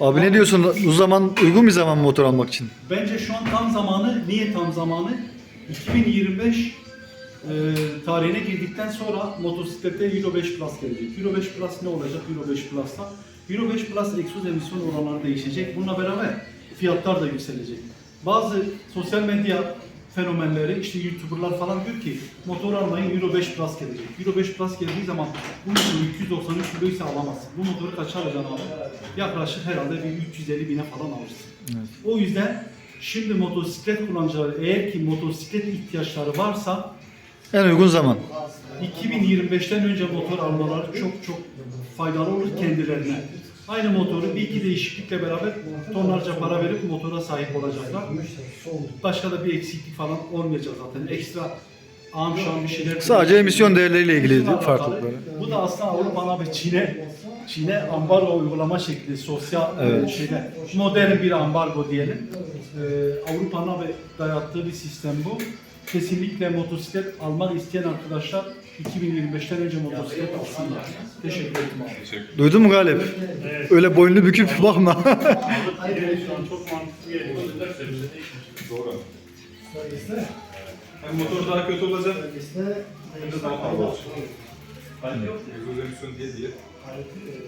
Abi ne diyorsun? Bu zaman uygun bir zaman mı motor almak için? Bence şu an tam zamanı. Niye tam zamanı? 2025 e, tarihine girdikten sonra motosiklette Euro 5 Plus gelecek. Euro 5 Plus ne olacak Euro 5 Plus'ta? Euro 5 Plus egzoz emisyon oranları değişecek. Bununla beraber fiyatlar da yükselecek. Bazı sosyal medya fenomenleri, işte YouTuber'lar falan diyor ki motor almayın Euro 5 Plus gelecek. Euro 5 Plus geldiği zaman bu motoru 293 kiloysa alamazsın. Bu motoru kaça alacaksın abi? Yaklaşık herhalde bir 350 bine falan alırsın. O yüzden şimdi motosiklet kullanıcıları eğer ki motosiklet ihtiyaçları varsa En uygun zaman. 2025'ten önce motor almaları çok çok faydalı olur kendilerine. Aynı motoru bir iki değişiklikle beraber tonlarca para verip motora sahip olacaklar. Başka da bir eksiklik falan olmayacak zaten. Ekstra ağam şu an bir şeyler... Sadece emisyon değerleriyle ilgili farklılıkları. Bu da aslında Avrupa'na ve Çin'e Çin'e ambargo uygulama şekli, sosyal Evet. şeyde modern bir ambargo diyelim. Ee, Avrupa'na ve dayattığı bir sistem bu. Kesinlikle motosiklet almak isteyen arkadaşlar 2025'ten önce motosiklet alsınlar. Teşekkür ederim abi. Duydun mu Galip? Öyle boynunu büküp bakma. Şu an çok mantıklı geliyor. Doğru. Hem motor daha kötü olacak hem de daha pahalı olacak. Emisyon diye diye.